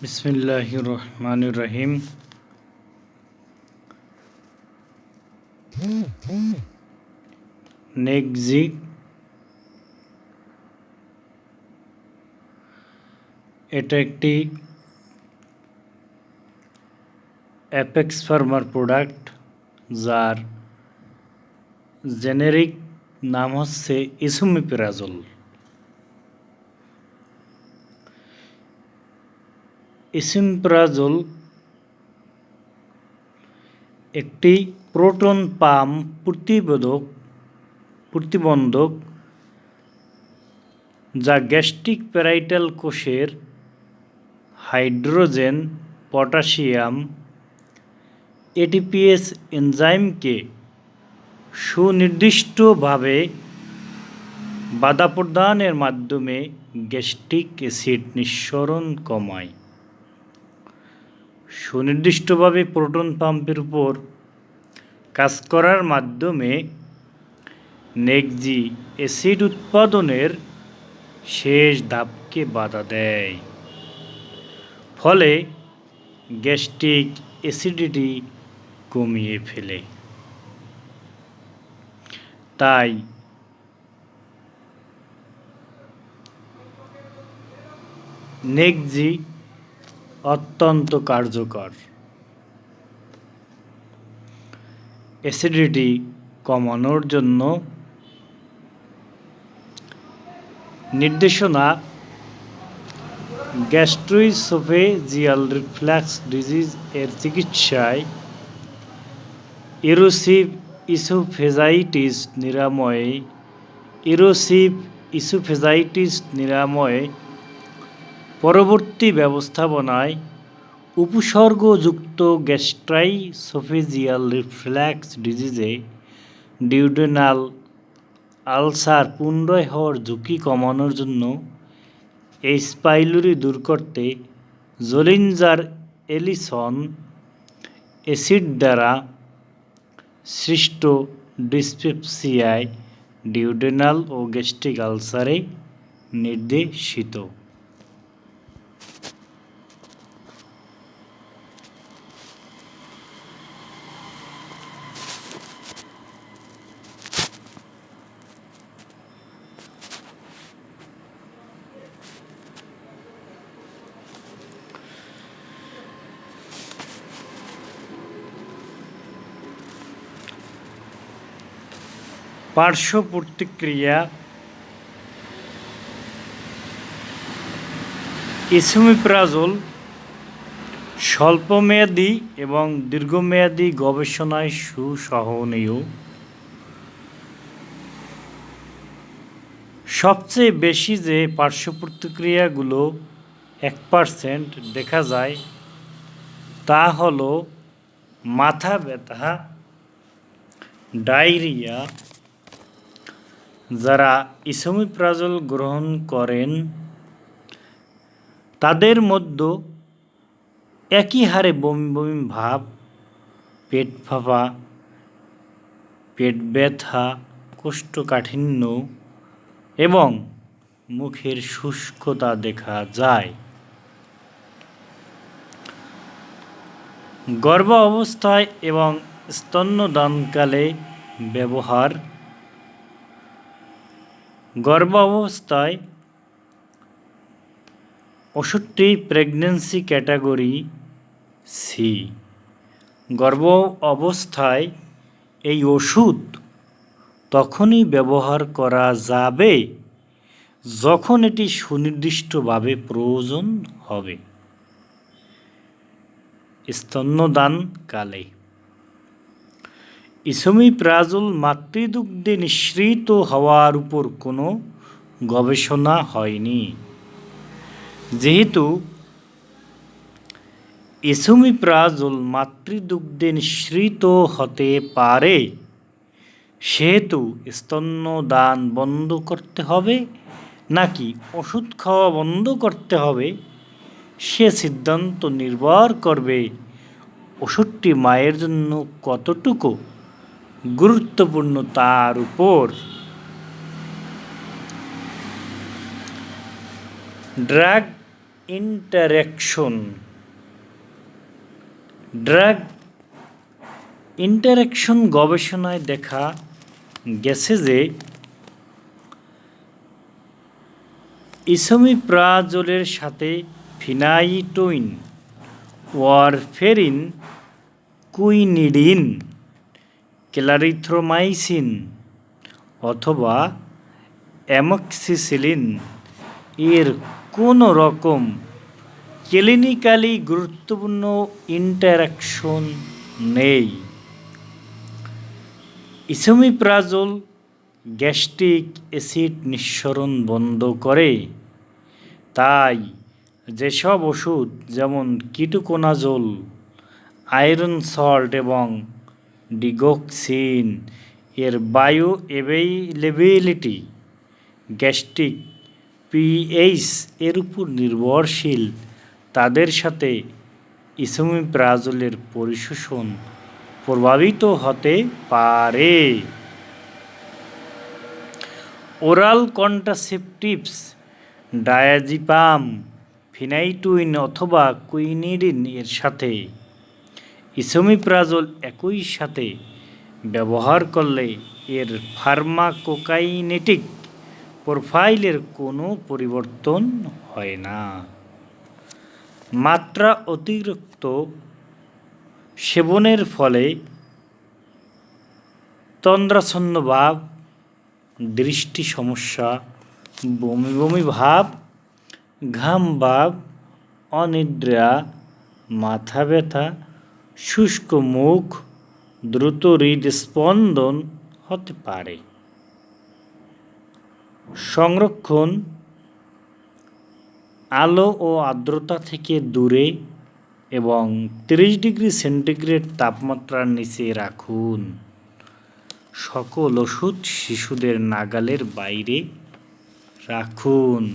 বিসমিল্লাহ রহমান রহিম নেকজি। এটা একটি অ্যাপেক্স ফার্মার প্রোডাক্ট যার জেনেরিক নাম হচ্ছে ইসুমিপিরাজল ইসিমপ্রাজল একটি প্রোটন পাম প্রতিবেদক, প্রতিবন্ধক যা গ্যাস্ট্রিক প্যারাইটাল কোষের হাইড্রোজেন, পটাশিয়াম, এটিপিএস এনজাইমকে সুনির্দিষ্টভাবে বাধা প্রদানের মাধ্যমে গ্যাস্ট্রিক অ্যাসিড নিঃসরণ কমায়। সুনির্দিষ্টভাবে প্রোটন পাম্পের উপর কাজ করার মাধ্যমে নেকজি অ্যাসিড উৎপাদনের শেষ ধাপকে বাধা দেয়। ফলে গ্যাস্ট্রিক অ্যাসিডিটি কমিয়ে ফেলে। তাই নেকজি অত্যন্ত কার্যকর। অ্যাসিডিটি কমানোর জন্য নির্দেশনা গ্যাস্ট্রোইসোফেজিয়াল রিফ্ল্যাক্স ডিজিজ এর চিকিৎসায় ইরোসিভ ইসোফেজাইটিস নিরাময়ে ইরোসিভ ইসোফেজাইটিস নিরাময়ে পরবর্তী ব্যবস্থাপনায় উপসর্গযুক্ত গ্যাস্ট্রাইসোফেজিয়াল রিফ্ল্যাক্স ডিজিজে ডিউডেনাল আলসার পুনরায় হওয়ার ঝুঁকি কমানোর জন্য এই স্পাইলুরি দূর করতে জলিঞ্জার এলিসন অ্যাসিড দ্বারা সৃষ্ট ডিসপেপসিয়ায় ডিউডেনাল ও গ্যাস্ট্রিক আলসারে নির্দেশিত। পার্শ্ব প্রতিক্রিয়া ইসুমিপ্রাজল স্বল্পমেয়াদী এবং দীর্ঘমেয়াদী গবেষণায় সুসহনীয়। সবচেয়ে বেশি যে পার্শ্ব প্রতিক্রিয়াগুলো এক পার্সেন্ট দেখা যায়, তা হলো মাথা ব্যথা, ডায়রিয়া যারা ইসমিপ্রাজল গ্রহণ করেন, তাদের মধ্যে একই হারে বমি বমি ভাব, পেট ফাঁপা, পেট ব্যথা, কোষ্ঠকাঠিন্য এবং মুখের শুষ্কতা দেখা যায়। গর্ভ অবস্থায় এবং স্তন্যদানকালে ব্যবহার গর্ভাবস্থায় ওষুধটি প্রেগনেন্সি ক্যাটাগরি সি গর্ভ অবস্থায় এই ওষুধ তখনই ব্যবহার করা যাবে যখন এটি সুনির্দিষ্টভাবে প্রয়োজন হবে। স্তন্যদানকালে। প্রাজল মাতৃদুগ্ধে নিঃসৃত হওয়ার উপর কোনো গবেষণা হয়নি। যেহেতু ইসমি প্রাজল মাতৃদুগ্ধে নিঃসৃত হতে পারে, সেহেতু স্তন্যদান বন্ধ করতে হবে নাকি ওষুধ খাওয়া বন্ধ করতে হবে, সে সিদ্ধান্ত নির্ভর করবে ওষুধটি মায়ের জন্য কতটুকু গুরুত্বপূর্ণ তার উপর। ড্রাগ ইন্টারেকশন ড্রাগ ইন্টারেকশন গবেষণায় দেখা গেছে যে ইসোমিপ্রাজোলের সাথে ফিনাইটোইন, ওয়ারফেরিন, কুইনিডিন ক্লারিথ্রোমাইসিন অথবা অ্যামক্সিসিলিন এর কোনো রকম ক্লিনিক্যালি গুরুত্বপূর্ণ ইন্টারাকশন নেই? ইসোমিপ্রাজোল গ্যাস্ট্রিক অ্যাসিড নিঃসরণ বন্ধ করে। তাই যেসব ওষুধ যেমন কিটোকোনাজোল, আয়রন সল্ট এবং ডিগক্সিন। এর বায়ো অ্যাভেইলেবিলিটি গ্যাস্ট্রিক পিএইচ এর উপর নির্ভরশীল। তাদের সাথে ইসোমিপ্রাজোলের পরিশোষণ প্রভাবিত হতে পারে। ওরাল কন্ট্রাসেপটিভস, ডায়াজিপাম, ফিনাইটুইন অথবা কুইনিডিন এর সাথে ইসোমিপ্রাজোল একই সাথে ব্যবহার করলে এর ফার্মাকোকাইনেটিক প্রোফাইলের কোনো পরিবর্তন হয় না। মাত্রা অতিরিক্ত সেবনের ফলে তন্দ্রাচ্ছন্ন ভাব, দৃষ্টি সমস্যা, বমি বমি ভাব, ঘাম ভাব, অনিদ্রা, মাথা ব্যথা শুষ্ক মুখ, দ্রুত হৃদস্পন্দন হতে পারে। সংরক্ষণ, আলো ও আর্দ্রতা থেকে দূরে এবং তিরিশ ডিগ্রি সেন্টিগ্রেড তাপমাত্রার নিচে রাখুন। সকল ওষুধ শিশুদের নাগালের বাইরে রাখুন।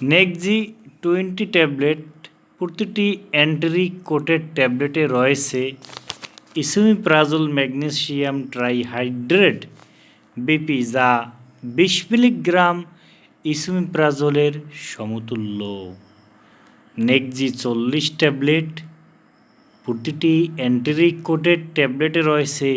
নেকজি টোয়েন্টি ট্যাবলেট প্রতিটি অ্যান্ট্রি কোটেড ট্যাবলেটে রয়েছে ইসুমিপ্রাজল ম্যাগনেসিয়াম ট্রাইহাইড্রেট বিপি যা বিশ মিলিগ্রাম ইসুমিপ্রাজলের সমতুল্য। নেকজি চল্লিশ ট্যাবলেট প্রতিটি অ্যান্ট্রি কোটেড ট্যাবলেটে রয়েছে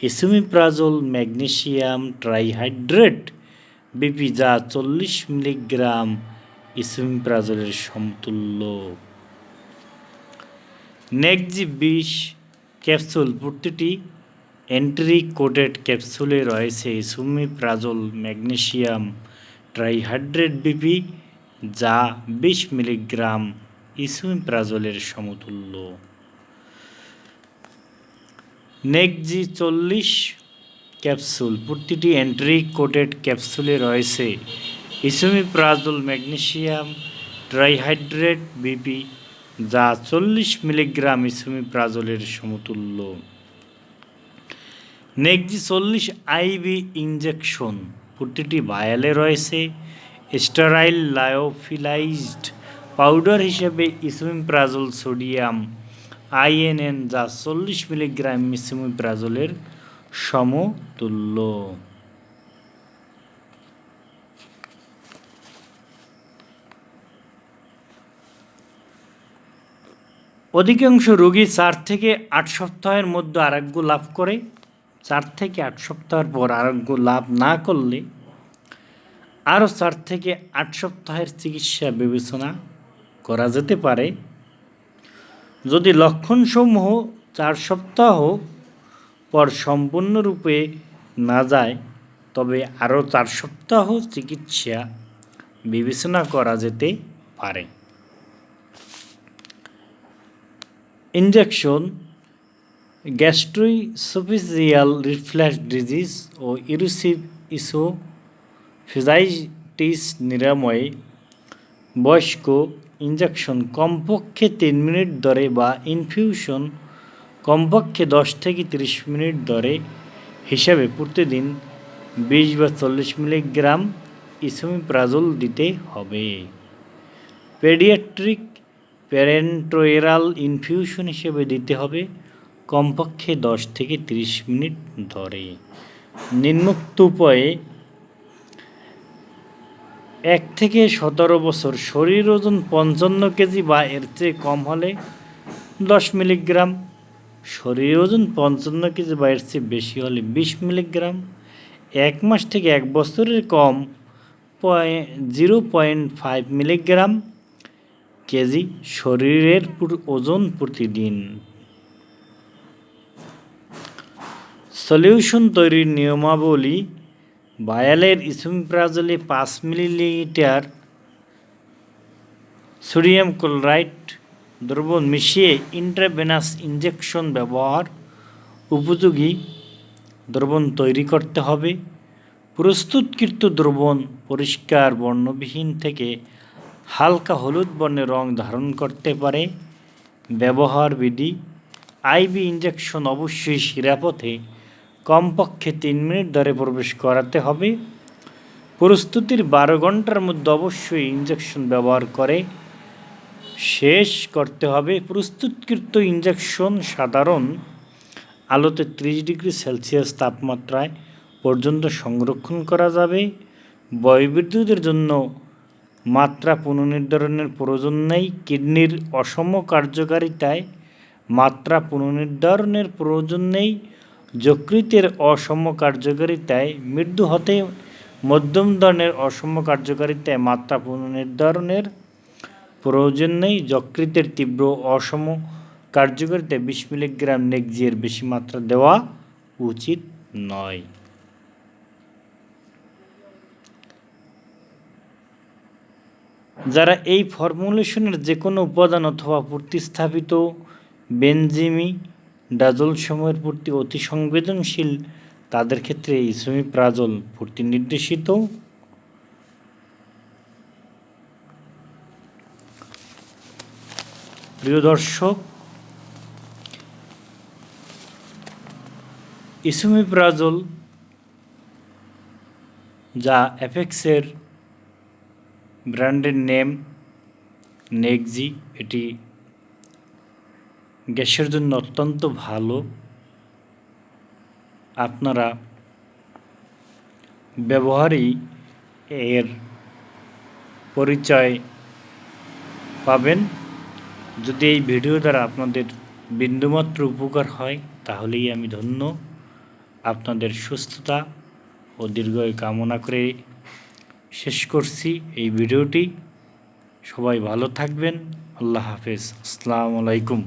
ইসুমিপ্রাজল ম্যাগনেসিয়াম ট্রাইহাইড্রেট বিপি যা চল্লিশ মিলিগ্রাম ইসুমিপ্রাজলের সমতুল্য। নেকজি বিশ ক্যাপসুল প্রতিটি এন্ট্রি কোডেড ক্যাপসুলে রয়েছে সুমিপ্রাজল ম্যাগনেসিয়াম ট্রাইহাইড্রেট বিপি, যা বিশ মিলিগ্রাম ইসুমিপ্রাজলের সমতুল্য। নেকজি চল্লিশ ক্যাপসুল প্রতিটি এন্ট্রি কোডেড ক্যাপসুলে রয়েছে ইসুমিপ্রাজল ম্যাগনেসিয়াম ট্রাইহাইড্রেট বিপি যা চল্লিশ মিলিগ্রাম ইসুমিপ্রাজলের সমতুল্য। নেকজি চল্লিশ আইবি ইঞ্জেকশন প্রতিটি ভায়ালে রয়েছে। স্টেরাইল লায়োফিলাইজড পাউডার হিসেবে ইসুমিপ্রাজল সোডিয়াম আইএনএন যা চল্লিশ মিলিগ্রাম ইসুমিপ্রাজলের সমতুল্য। অধিকাংশ রোগী চার থেকে আট সপ্তাহের মধ্যে আরোগ্য লাভ করে। চার থেকে আট সপ্তাহের পর আরোগ্য লাভ না করলে আরও চার থেকে আট সপ্তাহের চিকিৎসা বিবেচনা করা যেতে পারে। যদি লক্ষণসমূহ চার সপ্তাহ পর সম্পূর্ণরূপে না যায়, তবে আরও চার সপ্তাহ চিকিৎসা বিবেচনা করা যেতে পারে। ইনজেকশন, গ্যাস্ট্রোইসোফিজিয়াল রিফ্লেক্স ডিজিজ ও ইরুসিভ ইসো ফিজাইটিস নিরাময়ে বয়স্ক ইনজেকশন কমপক্ষে তিন মিনিট ধরে বা ইনফিউশন কমপক্ষে দশ থেকে তিরিশ মিনিট ধরে হিসাবে প্রতিদিন বিশ বা চল্লিশ মিলিগ্রাম ইসোমিপ্রাজল দিতে হবে। পেডিয়াট্রিক প্যারেন্টোয়েরাল ইনফিউশন হিসেবে দিতে হবে কমপক্ষে দশ থেকে তিরিশ মিনিট ধরে। নিম্নোক্ত উপায়ে এক থেকে সতেরো বছর শরীর ওজন পঞ্চান্ন কেজি বা এর চেয়ে কম হলে দশ মিলিগ্রাম, শরীর ওজন পঞ্চান্ন কেজি বা এর চেয়ে বেশি হলে বিশ মিলিগ্রাম, এক মাস থেকে এক বছরের কম zero point five milligram K G শরীরের ওজন প্রতিদিন। সলিউশন তৈরির নিয়মাবলী, বায়ালের ইসুমিপ্রাজলে পাঁচ মিলিলিটার সোডিয়াম ক্লোরাইড দ্রবণ মিশিয়ে ইন্ট্রাভেনাস ইঞ্জেকশন ব্যবহার উপযোগী দ্রবণ তৈরি করতে হবে। প্রস্তুতকৃত দ্রবণ পরিষ্কার বর্ণবিহীন থেকে হালকা হলুদ বর্ণের রং ধারণ করতে পারে। ব্যবহার বিধি আইবি ইঞ্জেকশন অবশ্যই শিরাপথে কমপক্ষে তিন মিনিট ধরে প্রবেশ করাতে হবে। প্রস্তুতির বারো ঘণ্টার মধ্যে অবশ্যই ইঞ্জেকশন ব্যবহার করে। শেষ করতে হবে। প্রস্তুতকৃত ইঞ্জেকশন সাধারণ আলোতে ত্রিশ ডিগ্রি সেলসিয়াস তাপমাত্রায় পর্যন্ত সংরক্ষণ করা যাবে। বয়বৃদ্ধদের জন্য মাত্রা পুনর্নির্ধারণের প্রয়োজন নেই কিডনির অসম কার্যকারিতায় মাত্রা পুনর্নির্ধারণের প্রয়োজন নেই যকৃতের অসম কার্যকারিতায় মৃত্যু হতে মধ্যম ধরনের অসম কার্যকারিতায় মাত্রা পুনর্নির্ধারণের প্রয়োজন নেই যকৃতের তীব্র অসম কার্যকারিতায় বিশ মিলিগ্রাম নেগজিয়ের বেশি মাত্রা দেওয়া উচিত নয়। যারা এই ফর্মুলেশনের যে কোনো উপাদান অথবা প্রতিস্থাপিত বেনজিমি ডাজল সময়ের প্রতি অতি সংবেদনশীল, তাদের ক্ষেত্রে ইসমি প্রাজল ভর্তি নির্দেশিত। প্রিয় দর্শক ইসমি প্রাজল যা অ্যাপেক্সের ব্র্যান্ডের নেম নেকজি এটি গ্যাসের জন্য অত্যন্ত ভালো। আপনারা ব্যবহারই এর পরিচয় পাবেন। যদি এই ভিডিও দ্বারা আপনাদের বিন্দুমাত্র উপকার হয়, তাহলেই আমি ধন্য। আপনাদের সুস্থতা ও দীর্ঘায়ু কামনা করে শেষ করছি এই ভিডিওটি। সবাই ভালো থাকবেন। আল্লাহ হাফেজ। আসসালামু আলাইকুম।